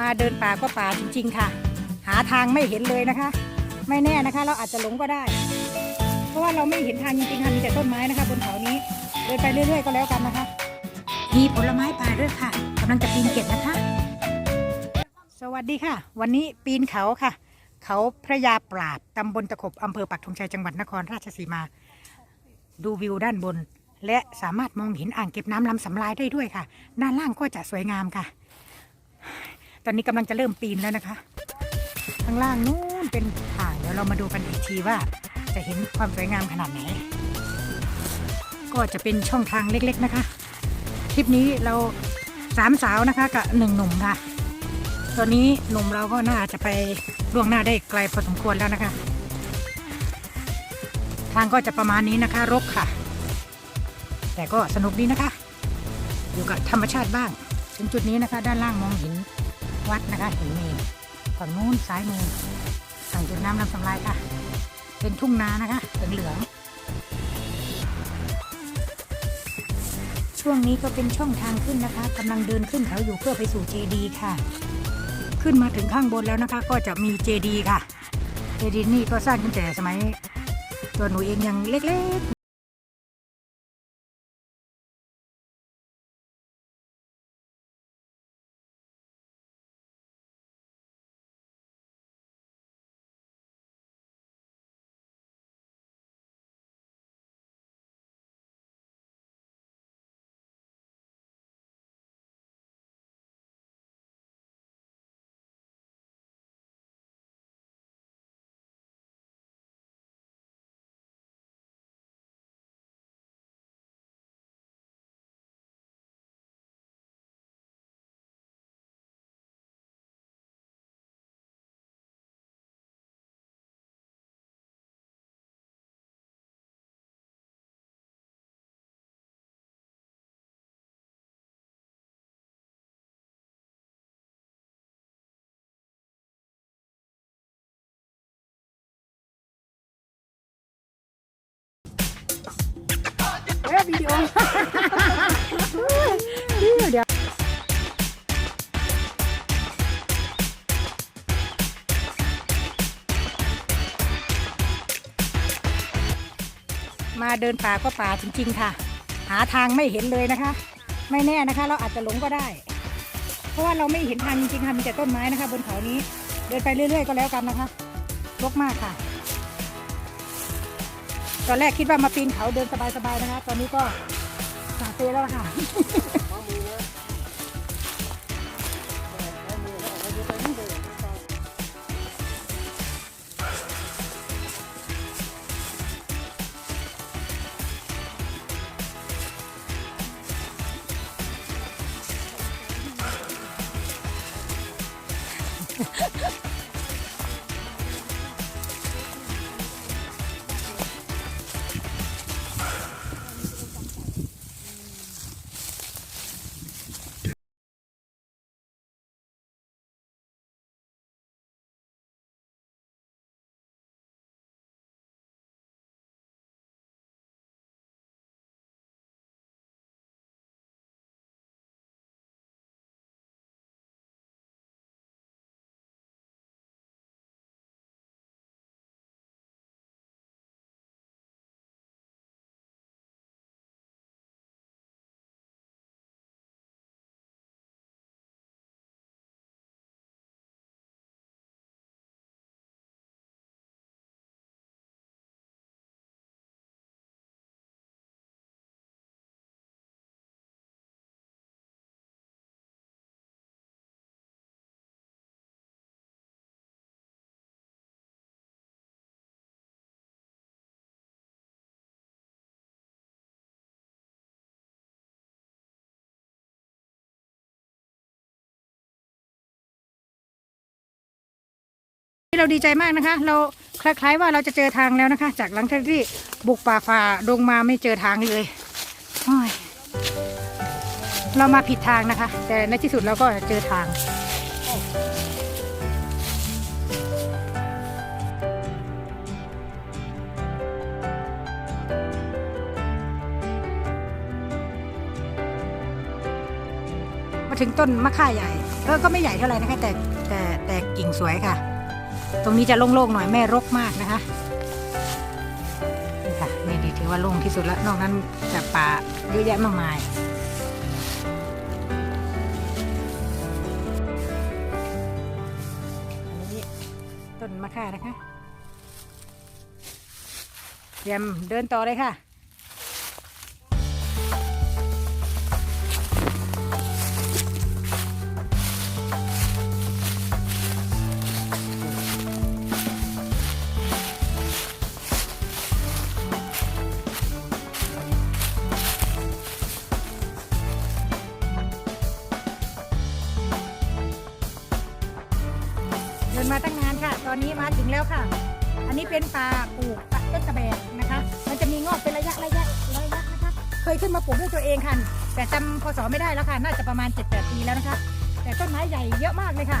มาเดินป่าก็ป่าจริงๆค่ะ หาทางไม่เห็นเลยนะคะ ไม่แน่นะคะ เราอาจจะหลงก็ได้ เพราะว่าเราไม่เห็นทางจริงๆค่ะมีแต่ต้นไม้นะคะ บนเขานี้เดินไปเรื่อย ๆ ก็แล้วกันนะคะ มีผลไม้ป่าด้วยค่ะกำลังจะปีนเก็บนะคะ สวัสดีค่ะ วันนี้ปีนเขาค่ะ เขาพระยาปราบตำบลตะขบอำเภอปักธงชัยจังหวัดนครราชสีมา ดูวิวด้านบน และสามารถมองเห็นอ่างเก็บน้ำลำสำลายได้ด้วยค่ะ ด้านล่างก็จะสวยงามค่ะ ตอนนี้กำลังจะเริ่มปีนแล้วนะคะ ข้างล่างนู้นเป็นทางเดี๋ยวเรามาดูกันอีกทีว่า จะเห็นความสวยงามขนาดไหน ก็จะเป็นช่องทางเล็กๆนะคะ คลิปนี้เราสามสาวนะคะกับหนึ่งหนุ่มค่ะ ตอนนี้หนุ่มเราก็น่าจะไปล่วงหน้าได้ไกลพอสมควรแล้วนะคะ ทางก็จะประมาณนี้นะคะรกค่ะ แต่ก็สนุกดีนะคะ อยู่กับธรรมชาติบ้าง ถึงจุดนี้นะคะ ด้านล่างมองเห็น วัดนะคะเห็นมนฝั่งนู้นซ้ายมือฝั่งจุดน้ำลำสำลายค่ะ เป็นทุ่งนานะคะเหลืองช่วงนี้ก็เป็นช่องทางขึ้นนะคะกำลังเดินขึ้นเขาอยู่เพื่อไปสู่เจดีค่ะ ขึ้นมาถึงข้างบนแล้วนะคะ ก็จะมีเจดีค่ะเจดีนี่ก็สร้างตั้งแต่สมัยตัวหนูเองยังเล็กๆ เอ้ยวิดีโอเดี๋ยวมาเดินป่าก็ป่าจริง ๆ ค่ะ หาทางไม่เห็นเลยนะคะ ไม่แน่นะคะ เราอาจจะหลงก็ได้ เพราะว่าเราไม่เห็นทางจริงๆค่ะมีแต่ต้นไม้นะคะ บนเขานี้ เดินไปเรื่อย ๆ ก็แล้วกันนะคะรกมากค่ะ ตอนแรกคิดว่ามาปีนเขาเดินสบายๆนะคะ ตอนนี้ก็สาเตแล้วล่ะค่ะ เราดีใจมากนะคะ เราคล้ายๆว่าเราจะเจอทางแล้วนะคะ จากหลังจากที่บุกป่าฝ่าดงมาไม่เจอทางเลยเรามาผิดทางนะคะ แต่ในที่สุดเราก็เจอทางมาถึงต้นมะข่าใหญ่ก็ก็ไม่ใหญ่เท่าไหร่นะคะ แต่แต่แต่กิ่งสวยค่ะ ตรงนี้จะโล่งๆหน่อยแม่รกมากนะคะนี่ค่ะนี่ดีถือว่าโล่งที่สุดแล้วนอกนั้นจะป่าเยอะแยะมากมายอันนี้ต้นมะข่านะคะเตรียมเดินต่อเลยค่ะ เดินมาตั้งนานค่ะ ตอนนี้มาถึงแล้วค่ะ อันนี้เป็นป่าปลูกต้นกระแบกนะคะ มันจะมีงอกเป็นระยะระยะระยะนะคะ เคยขึ้นมาปลูกด้วยตัวเองค่ะแต่จำพศไม่ได้แล้วค่ะ น่าจะประมาณ 7-8 ปีแล้วนะคะ แต่ต้นไม้ใหญ่เยอะมากเลยค่ะ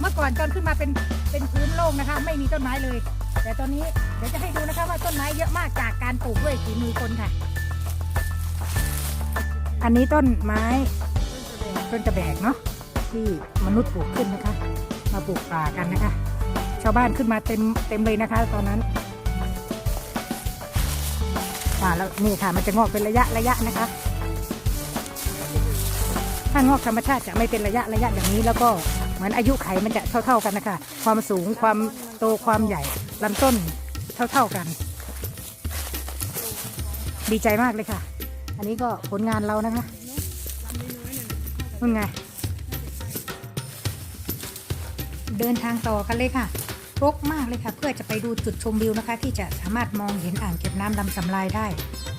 เมื่อก่อนตอนขึ้นมาเป็นเป็นพื้นโล่งนะคะ ไม่มีต้นไม้เลย แต่ตอนนี้เดี๋ยวจะให้ดูนะคะว่าต้นไม้เยอะมากจากการปลูกด้วยฝีมือคนค่ะ อันนี้ต้นไม้ต้นกระแบกเนาะที่มนุษย์ปลูกขึ้นนะคะ มาปลูกป่ากันนะคะ ชาวบ้านขึ้นมาเต็มเต็มเลยนะคะ ตอนนั้นป่าแล้วนี่ค่ะมันจะงอกเป็นระยะระยะนะคะ ถ้างอกธรรมชาติจะไม่เป็นระยะระยะอย่างนี้ แล้วก็เหมือนอายุไขมันจะเท่า ๆกันนะคะ ความสูงความโตความใหญ่ลำต้นเท่า ๆกัน ดีใจมากเลยค่ะ อันนี้ก็ผลงานเรานะคะนู่นไง เดินทางต่อกันเลยค่ะรกมากเลยค่ะ เพื่อจะไปดูจุดชมวิวนะคะ ที่จะสามารถมองเห็นอ่างเก็บน้ำลำสำลายได้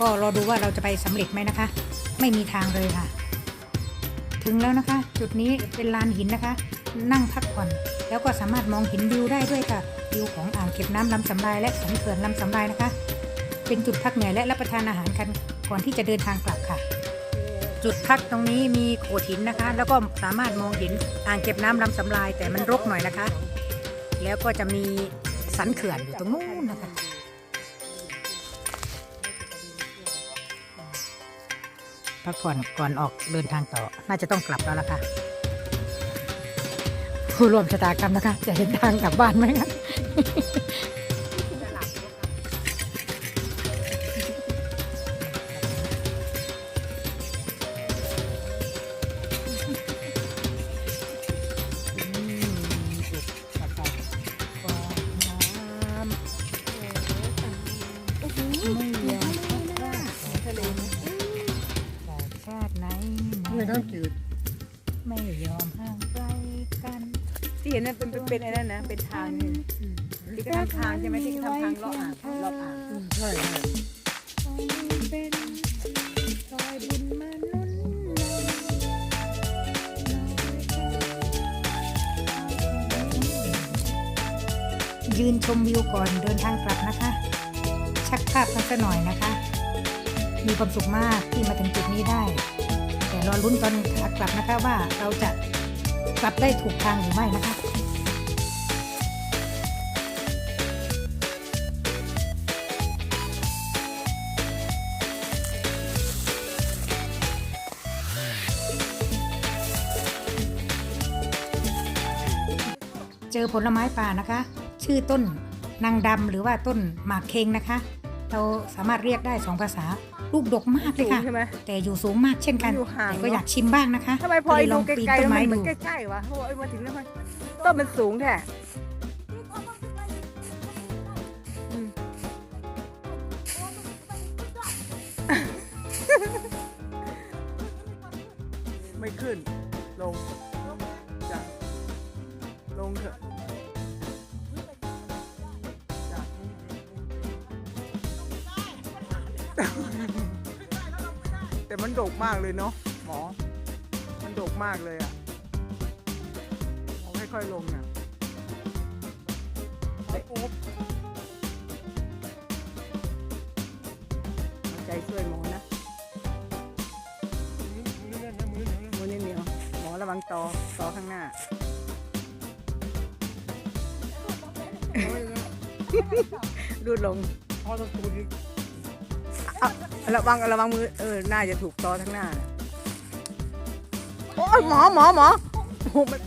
ก็รอดูว่าเราจะไปสำเร็จไหมนะคะ ไม่มีทางเลยค่ะ ถึงแล้วนะคะ จุดนี้เป็นลานหินนะคะ นั่งพักผ่อน แล้วก็สามารถมองเห็นวิวได้ด้วยค่ะวิวของอ่างเก็บน้ำลำสำลายและสันเขื่อนลำสำลายนะคะ เป็นจุดพักเหนื่อยและรับประทานอาหารกันก่อนที่จะเดินทางกลับค่ะ จุดพักตรงนี้มีโขดหินนะคะ แล้วก็สามารถมองเห็นอ่างเก็บน้ำลำสำลายแต่มันรกหน่อยนะคะ แล้วก็จะมีสันเขื่อนอยู่ตรงนู้นนะคะพักผ่อนก่อนออกเดินทางต่อ น่าจะต้องกลับแล้วล่ะค่ะผู้ร่วมชะตากรรมนะคะ จะเห็นทางกลับบ้านไหมคะ ไม่น้ำจืดไม่ยอมห่างไกลกันที่เห็นนั่นเป็นเป็นเป็นไอ้นั่นนะ เป็นทางนี่ที่ก็ทำทางใช่ไหมที่ก็ทำทางเลาะอ่างรอบอ่างใช่ใช่เป็นซอยบุญมานุนยืนชมวิวก่อนเดินทางกลับนะคะ ชักภาพกันสักหน่อยนะคะ มีความสุขมากที่มาถึงจุดนี้ได้แต่ รอลุ้นตอนขากลับนะคะว่าเราจะกลับได้ถูกทางหรือไม่นะคะเจอผลไม้ป่านะคะ ชื่อต้นนางดำหรือว่าต้นหมากเคงนะคะ เราสามารถเรียกได้สองภาษา ลูกดกมากเลยสูงค่ะใช่ไหมแต่อยู่สูงมากเช่นกันอยู่ห่างแต่ก็เนอะ อยากชิมบ้างนะคะทำไมพอไอ้ก็เลยลดูองไกปีนลๆต้แล้วนไม้มันเหมือดูนใกล้ๆวะโอ้ยมาถึงแล้วมันต้นมันสูงแท้อืมไม่ขึ้น มันโดกมากเลยเนาะหมอ มันโดกมากเลยอะเอาค่อยๆลงน่ะไอ้โอ๊บเอาใจช่วยหมอนะมือนี่เหนียวหมอระวังตอตอข้างหน้ารูดลง พอต้องตูดอีกอะ ระวังระวังมือเออน่าจะถูกตอทั้งหน้าโอ้ยหมอหมอหมอโหมัน